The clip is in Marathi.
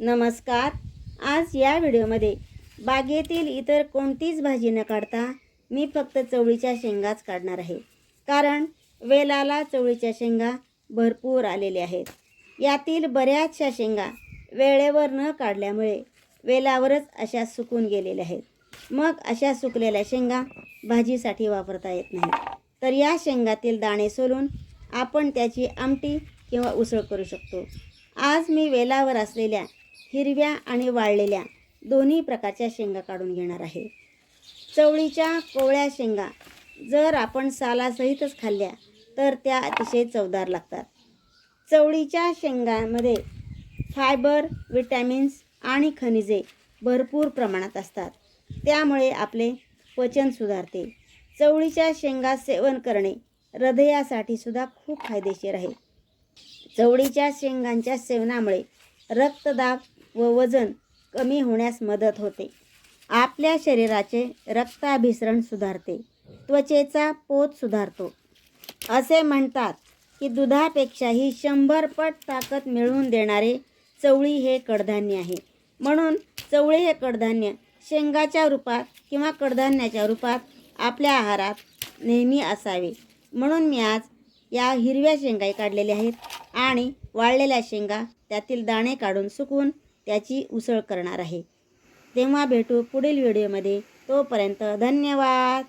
नमस्कार. आज या व्हिडिओमध्ये बागेतील इतर कोणतीच भाजी न काढता मी फक्त चवळीच्या शेंगाच काढणार आहे. कारण वेलाला चवळीच्या शेंगा भरपूर आलेल्या आहेत. यातील बऱ्याचशा शेंगा वेळेवर न काढल्यामुळे वेलावरच अशा सुकून गेलेल्या आहेत. मग अशा सुकलेल्या शेंगा भाजीसाठी वापरता येत नाही तर या शेंगातील दाणे सोलून आपण त्याची आमटी किंवा उसळ करू शकतो. आज मी वेलावर असलेल्या हिरव्या आणि वाळलेल्या दोन्ही प्रकारच्या शेंगा काढून घेणार आहे. चवळीच्या कोवळ्या शेंगा जर आपण सालासहितच खाल्ल्या तर त्या अतिशय चवदार लागतात. चवळीच्या शेंगामध्ये फायबर विटॅमिन्स आणि खनिजे भरपूर प्रमाणात असतात. त्यामुळे आपले पचन सुधारते. चवळीच्या शेंगा सेवन करणे हृदयासाठी सुद्धा खूप फायदेशीर आहे. चवळीच्या शेंगांच्या सेवनामुळे रक्तदाब व वजन कमी होण्यास मदत होते. आपल्या शरीराचे रक्ताभिसरण सुधारते. त्वचेचा पोत सुधारतो. असे म्हणतात की दुधापेक्षाही शंभर पट ताकद मिळवून देणारे चवळी हे कडधान्य आहे. म्हणून चवळी हे कडधान्य शेंगाच्या रूपात किंवा कडधान्याच्या रूपात आपल्या आहारात नेहमी असावे. म्हणून मी आज या हिरव्या शेंगाही काढलेल्या आहेत आणि वाळलेल्या शेंगा त्यातील दाणे काढून सुकून त्याची उसळ करणार आहे. तेव्हा भेटू पुढील व्हिडिओमध्ये. तोपर्यंत धन्यवाद.